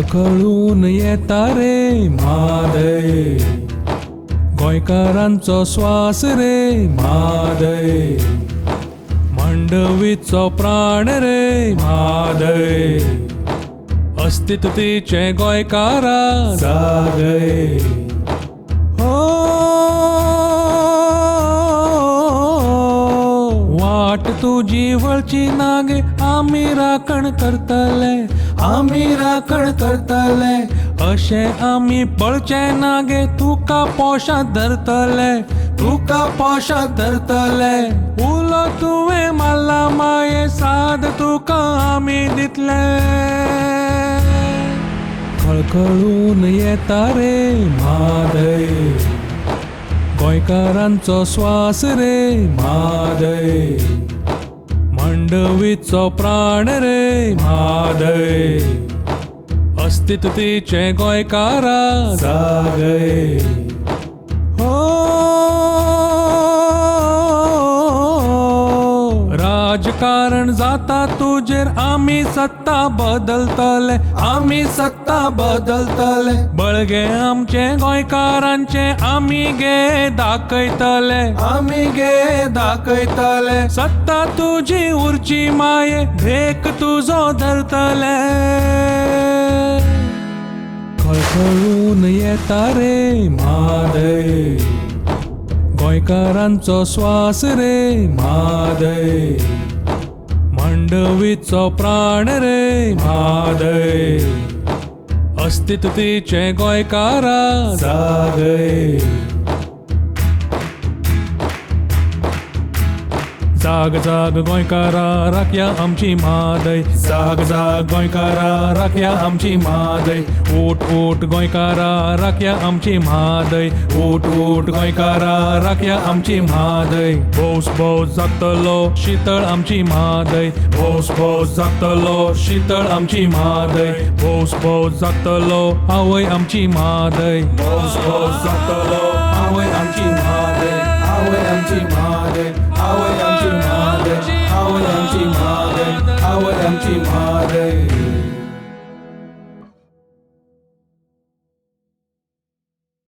कळून येता रे मादय. गोंयकारांचो श्वास रे मादय. मांडवीचो प्राण रे मादय. अस्तित्वतेचे गोंयकारा जागय. तुझी वळची नागे आम्ही राखण करतले आम्ही राखण करतले. अशे आम्ही पळचे नागे तुका पोशात धरतले तुका पोशात धरतले. उलो तुवें मारला माये साद तुका आम्ही दितले. खळखळून येता रे मादय गोंयकारांचो स्वास रे मादय. मांडवीचो प्राण रे म्हादय अस्तित्वतेचे गोंयकारा जागय. हो. राजकारण जाता तुजेर आम्ही सत्ता बदलतले आम्ही सत्ता बदलतले. बळगे आमचे गोंयकारांचे आम्ही गे दाखयतले आम्ही गे दाखयतले. सत्ता तुजी उरची माये भेक तुजो धरतले. खळखळून येता रे मादय गोंयकारांचो स्वास रे मादय मांडवीचो प्राण रे मादय अस्तित्वतेचे गोंयकारा जागय. जाग जाग गोंयकारा राख्या आमची मादय. जाग जाग गोंयकारा राख्या आमची मादय. ओट ओट गोंयकारा राख्या आमची मादय. ओट ओट गोंयकारा राख्या आमची मादय. भोस भोस जागतलो शितळ आमची मादय. भोस भोस जागतलो शितळ आमची मादय. भोस भोस जागतलो आवय आमची मादय. भोस भोस जागतलो आवय आमची मादय. आवय आमची मादय.